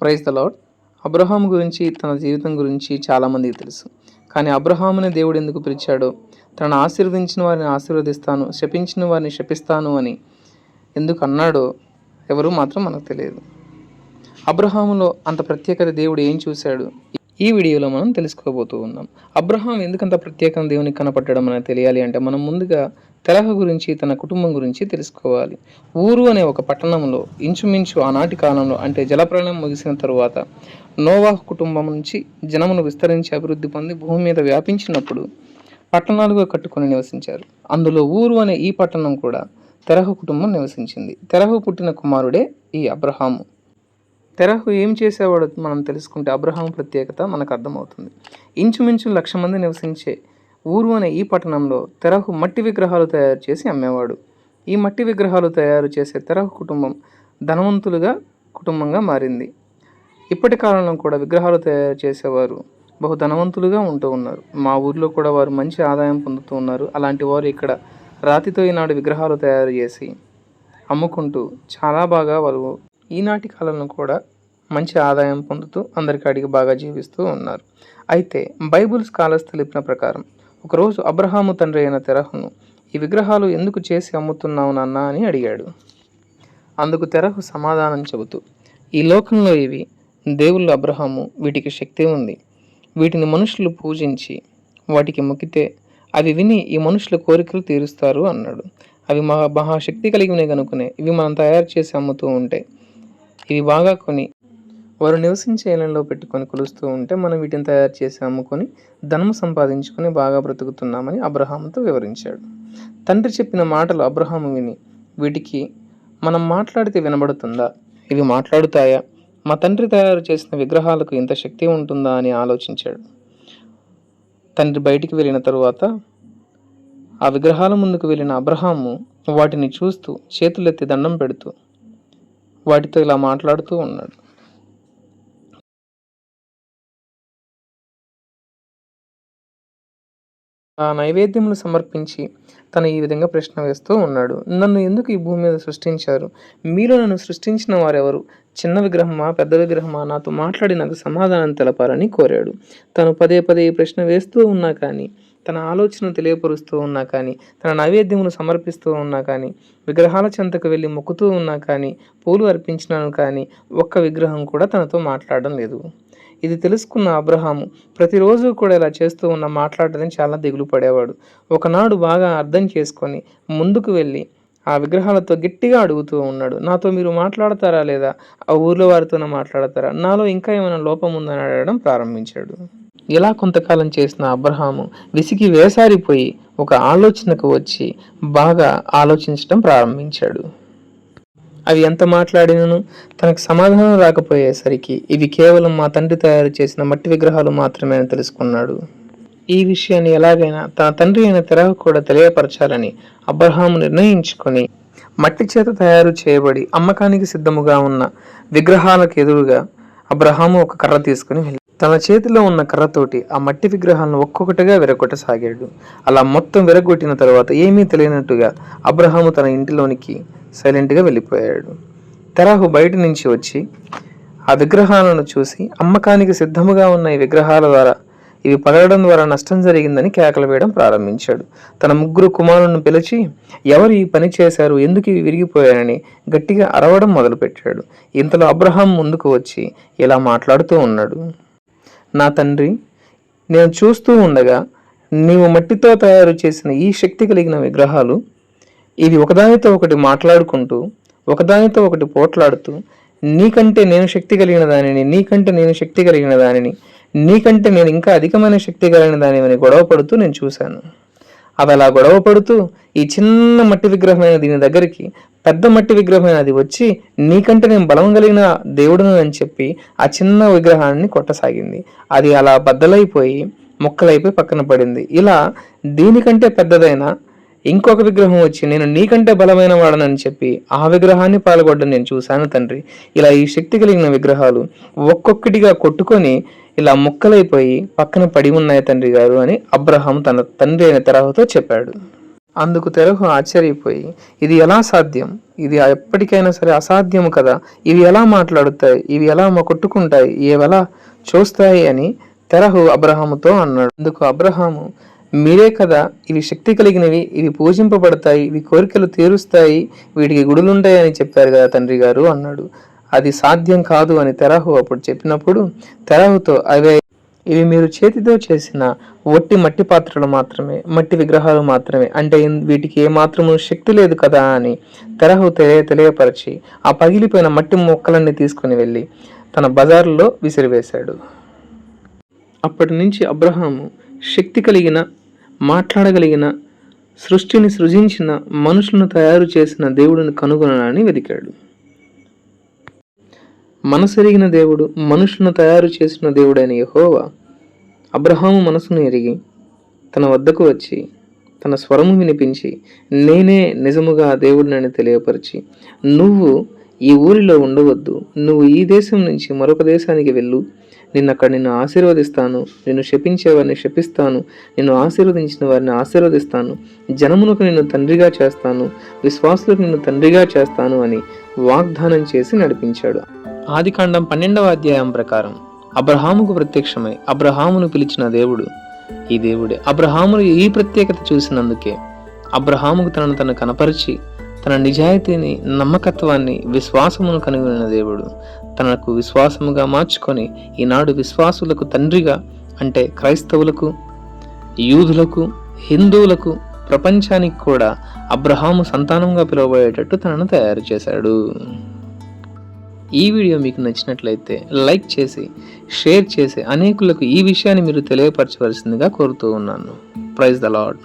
Praise the lord Abraham గురించి తన జీవితం గురించి చాలామందికి తెలుసు. కానీ అబ్రహాముని దేవుడు ఎందుకు పిలిచాడో? తనను ఆశీర్వదించిన వారిని ఆశీర్వదిస్తాను శపించిన వారిని శపిస్తాను అని ఎందుకు అన్నాడో ఎవరు మాత్రం మనకు తెలియదు. అబ్రహాములో అంత ప్రత్యేకత దేవుడు ఏం చూశాడు? ఈ వీడియోలో మనం తెలుసుకోబోతూ ఉన్నాం. అబ్రహాం ఎందుకంత ప్రత్యేకం దేవునికి కనపడడం అనేది తెలియాలి అంటే మనం ముందుగా తెలహ గురించి తన కుటుంబం గురించి తెలుసుకోవాలి. ఊరు అనే ఒక పట్టణంలో ఇంచుమించు ఆనాటి కాలంలో అంటే జలప్రలయం ముగిసిన తరువాత నోవాహ్ కుటుంబం నుంచి జనమును విస్తరించి అభివృద్ధి పొంది భూమి మీద వ్యాపించినప్పుడు పట్టణాలుగా కట్టుకొని నివసించారు. అందులో ఊరు అనే ఈ పట్టణం కూడా తెరహు కుటుంబం నివసించింది. తెరహు పుట్టిన కుమారుడే ఈ అబ్రహాము. తెరహు ఏం చేసేవాడు మనం తెలుసుకుంటే అబ్రహాం ప్రత్యేకత మనకు అర్థమవుతుంది. ఇంచుమించు లక్ష మంది నివసించే ఊరు అనే ఈ పట్టణంలో తెరహు మట్టి విగ్రహాలు తయారు చేసి అమ్మేవాడు. ఈ మట్టి విగ్రహాలు తయారు చేసే తెరహు కుటుంబం ధనవంతులుగా కుటుంబంగా మారింది. ఇప్పటి కాలంలో కూడా విగ్రహాలు తయారు చేసేవారు బహు ధనవంతులుగా ఉంటూ ఉన్నారు. మా ఊర్లో కూడా వారు మంచి ఆదాయం పొందుతూ ఉన్నారు. అలాంటి వారు ఇక్కడ రాతితో ఈనాడు విగ్రహాలు తయారు చేసి అమ్ముకుంటూ చాలా బాగా వారు ఈనాటి కాలంలో కూడా మంచి ఆదాయం పొందుతూ అందరికీ అడిగి బాగా జీవిస్తూ ఉన్నారు. అయితే బైబుల్ స్కాలర్స్ తెలిపిన ప్రకారం ఒకరోజు అబ్రహాము తండ్రి అయిన తెరహును ఈ విగ్రహాలు ఎందుకు చేసి అమ్ముతున్నావు నాన్న? అని అడిగాడు. అందుకు తెరహు సమాధానం చెబుతూ ఈ లోకంలో ఇవి దేవుళ్ళు అబ్రహాము వీటికి శక్తి ఉంది. వీటిని మనుషులు పూజించి వాటికి మొక్కితే అవి విని ఈ మనుషుల కోరికలు తీరుస్తారు అన్నాడు. అవి మహా మహాశక్తి కలిగినవి కనుకునే ఇవి మనం తయారు చేసి అమ్ముతూ ఉంటే ఇవి బాగా కొని వారు నివసించే ఇళ్ళలో పెట్టుకొని కొలుస్తూ ఉంటే మనం వీటిని తయారు చేసి అమ్ముకొని ధనం సంపాదించుకొని బాగా బ్రతుకుతున్నామని అబ్రహాముతో వివరించాడు. తండ్రి చెప్పిన మాటలు అబ్రహాము విని వీటికి మనం మాట్లాడితే వినబడుతుందా? ఇవి మాట్లాడుతాయా? మా తండ్రి తయారు చేసిన విగ్రహాలకు ఇంత శక్తి ఉంటుందా? అని ఆలోచించాడు. తండ్రి బయటికి వెళ్ళిన తరువాత ఆ విగ్రహాల ముందుకు వెళ్ళిన అబ్రహాము వాటిని చూస్తూ చేతులెత్తి దండం పెడుతూ వాటితో ఇలా మాట్లాడుతూ ఉన్నాడు. ఆ నైవేద్యములు సమర్పించి తను ఈ విధంగా ప్రశ్న వేస్తూ ఉన్నాడు. నన్ను ఎందుకు ఈ భూమి మీద సృష్టించారు? మీలో నన్ను సృష్టించిన వారెవరు? చిన్న విగ్రహమా పెద్ద విగ్రహమా? నాతో మాట్లాడి నాకు సమాధానం తెలపాలని కోరాడు. తను పదే పదే ఈ ప్రశ్న వేస్తూ ఉన్నా కానీ తన ఆలోచన తెలియపరుస్తూ ఉన్నా కానీ తన నైవేద్యమును సమర్పిస్తూ ఉన్నా కానీ విగ్రహాల చెంతకు వెళ్ళి మొక్కుతూ ఉన్నా కానీ పూలు అర్పించినాను కానీ ఒక్క విగ్రహం కూడా తనతో మాట్లాడడం లేదు. ఇది తెలుసుకున్న అబ్రహాము ప్రతిరోజు కూడా ఇలా చేస్తూ ఉన్న మాట్లాడదని చాలా దిగులు పడేవాడు. ఒకనాడు బాగా అర్థం చేసుకొని ముందుకు వెళ్ళి ఆ విగ్రహాలతో గట్టిగా అడుగుతూ ఉన్నాడు నాతో మీరు మాట్లాడతారా లేదా? ఆ ఊర్లో వారితోనే మాట్లాడతారా? నాలో ఇంకా ఏమైనా లోపం ఉందని అడగడం ప్రారంభించాడు. ఇలా కొంతకాలం చేసిన అబ్రహాము విసిగి వేసారిపోయి ఒక ఆలోచనకు వచ్చి బాగా ఆలోచించడం ప్రారంభించాడు. అవి ఎంత మాట్లాడినను? తనకు సమాధానం రాకపోయేసరికి ఇవి కేవలం మా తండ్రి తయారు చేసిన మట్టి విగ్రహాలు మాత్రమే అని తెలుసుకున్నాడు. ఈ విషయాన్ని ఎలాగైనా తన తండ్రి అయిన తెరకు కూడా తెలియపరచాలని అబ్రహాము నిర్ణయించుకొని మట్టి చేత తయారు చేయబడి అమ్మకానికి సిద్ధముగా ఉన్న విగ్రహాలకు ఎదురుగా అబ్రహాము ఒక కర్ర తీసుకుని వెళ్ళి తన చేతిలో ఉన్న కర్రతోటి ఆ మట్టి విగ్రహాలను ఒక్కొక్కటిగా విరగొట్టసాగాడు. అలా మొత్తం విరగొట్టిన తర్వాత ఏమీ తెలియనట్టుగా అబ్రహాము తన ఇంటిలోనికి సైలెంట్గా వెళ్ళిపోయాడు. తెరాహు బయట నుంచి వచ్చి ఆ విగ్రహాలను చూసి అమ్మకానికి సిద్ధముగా ఉన్న ఈ విగ్రహాల ద్వారా ఇవి పగలడం ద్వారా నష్టం జరిగిందని కేకలు వేయడం ప్రారంభించాడు. తన ముగ్గురు కుమారులను పిలిచి ఎవరు ఈ పని చేశారు ఎందుకు ఇవి విరిగిపోయారని గట్టిగా అరవడం మొదలుపెట్టాడు. ఇంతలో అబ్రహాం ముందుకు వచ్చి ఇలా మాట్లాడుతూ ఉన్నాడు. నా తండ్రి నేను చూస్తూ ఉండగా నీవు మట్టితో తయారు చేసిన ఈ శక్తి కలిగిన విగ్రహాలు ఇవి ఒకదానితో ఒకటి మాట్లాడుకుంటూ ఒకదానితో ఒకటి పోట్లాడుతూ నీకంటే నేను శక్తి కలిగిన దానిని నీకంటే నేను శక్తి కలిగిన దానిని నీకంటే నేను ఇంకా అధికమైన శక్తి కలిగిన దానిని గొడవ పడుతూ నేను చూశాను. అవి అలా గొడవ పడుతూ ఈ చిన్న మట్టి విగ్రహమైన దీని దగ్గరికి పెద్ద మట్టి విగ్రహమైన అది వచ్చి నీకంటే నేను బలం కలిగిన దేవుడును అని చెప్పి ఆ చిన్న విగ్రహాన్ని కొట్టసాగింది. అది అలా బద్దలైపోయి మొక్కలైపోయి పక్కన పడింది. ఇలా దీనికంటే పెద్దదైన ఇంకొక విగ్రహం వచ్చి నేను నీకంటే బలమైన వాడనని చెప్పి ఆ విగ్రహాన్ని పాల్గొడ్డం నేను చూశాను తండ్రి. ఇలా ఈ శక్తి కలిగిన విగ్రహాలు ఒక్కొక్కటిగా కొట్టుకొని ఇలా ముక్కలైపోయి పక్కన పడి ఉన్నాయి తండ్రి గారు అని అబ్రహాం తన తండ్రి అయిన తెరహుతో చెప్పాడు. అందుకు తెరహు ఆశ్చర్యపోయి ఇది ఎలా సాధ్యం? ఇది ఎప్పటికైనా సరే అసాధ్యం కదా. ఇవి ఎలా మాట్లాడుతాయి? ఇవి ఎలా మా కొట్టుకుంటాయి? ఇవి ఎలా చూస్తాయి? అని తెరహు అబ్రహాముతో అన్నాడు. అందుకు అబ్రహాము మీరే కదా ఇవి శక్తి కలిగినవి ఇవి పూజింపబడతాయి ఇవి కోరికలు తీరుస్తాయి వీటికి గుడులుంటాయని చెప్పారు కదా తండ్రి గారు అన్నాడు. అది సాధ్యం కాదు అని తెరహు అప్పుడు చెప్పినప్పుడు తెరహుతో అవే ఇవి మీరు చేతితో చేసిన ఒట్టి మట్టి పాత్రలు మాత్రమే మట్టి విగ్రహాలు మాత్రమే అంటే వీటికి ఏ మాత్రము శక్తి లేదు కదా అని తెరహు తెలియ తెలియపరిచి ఆ పగిలిపోయిన మట్టి మొక్కలన్నీ తీసుకుని వెళ్ళి తన బజారులో విసిరివేశాడు. అప్పటి నుంచి అబ్రహాము శక్తి కలిగిన మాట్లాడగలిగిన సృష్టిని సృజించిన మనుషులను తయారు చేసిన దేవుడిని కనుగొనని వెతికాడు. మనసెరిగిన దేవుడు మనుషులను తయారు చేసిన దేవుడైన యహోవా అబ్రహాము మనసును ఎరిగి తన వద్దకు వచ్చి తన స్వరము వినిపించి నేనే నిజముగా దేవుడినని తెలియపరిచి నువ్వు ఈ ఊరిలో ఉండవద్దు నువ్వు ఈ దేశం నుంచి మరొక దేశానికి వెళ్ళు నిన్ను అక్కడ నిన్ను ఆశీర్వదిస్తాను. నిన్ను శపించే వారిని శపిస్తాను. నిన్ను ఆశీర్వదించిన వారిని ఆశీర్వదిస్తాను. జనమునకు నిన్ను తండ్రిగా చేస్తాను. విశ్వాసులకు నిన్ను తండ్రిగా చేస్తాను అని వాగ్దానం చేసి నడిపించాడు. ఆదికాండం పన్నెండవ అధ్యాయం ప్రకారం అబ్రహాముకు ప్రత్యక్షమై అబ్రహామును పిలిచిన దేవుడు ఈ దేవుడే అబ్రహామును ఈ ప్రత్యేకత చూసినందుకే అబ్రహాముకు తనను తను కనపరిచి తన నిజాయితీని నమ్మకత్వాన్ని విశ్వాసమును కనుగొన్న దేవుడు. తనకు విశ్వాసముగా మార్చుకొని ఈనాడు విశ్వాసులకు తండ్రిగా అంటే క్రైస్తవులకు యూదులకు హిందువులకు ప్రపంచానికి కూడా అబ్రహాము సంతానంగా పిలువబడేటట్టు తనను తయారు చేశాడు. ఈ వీడియో మీకు నచ్చినట్లయితే లైక్ చేసి షేర్ చేసి అనేకులకు ఈ విషయాన్ని మీరు తెలియపరచవలసిందిగా కోరుతూ ఉన్నాను. Praise the lord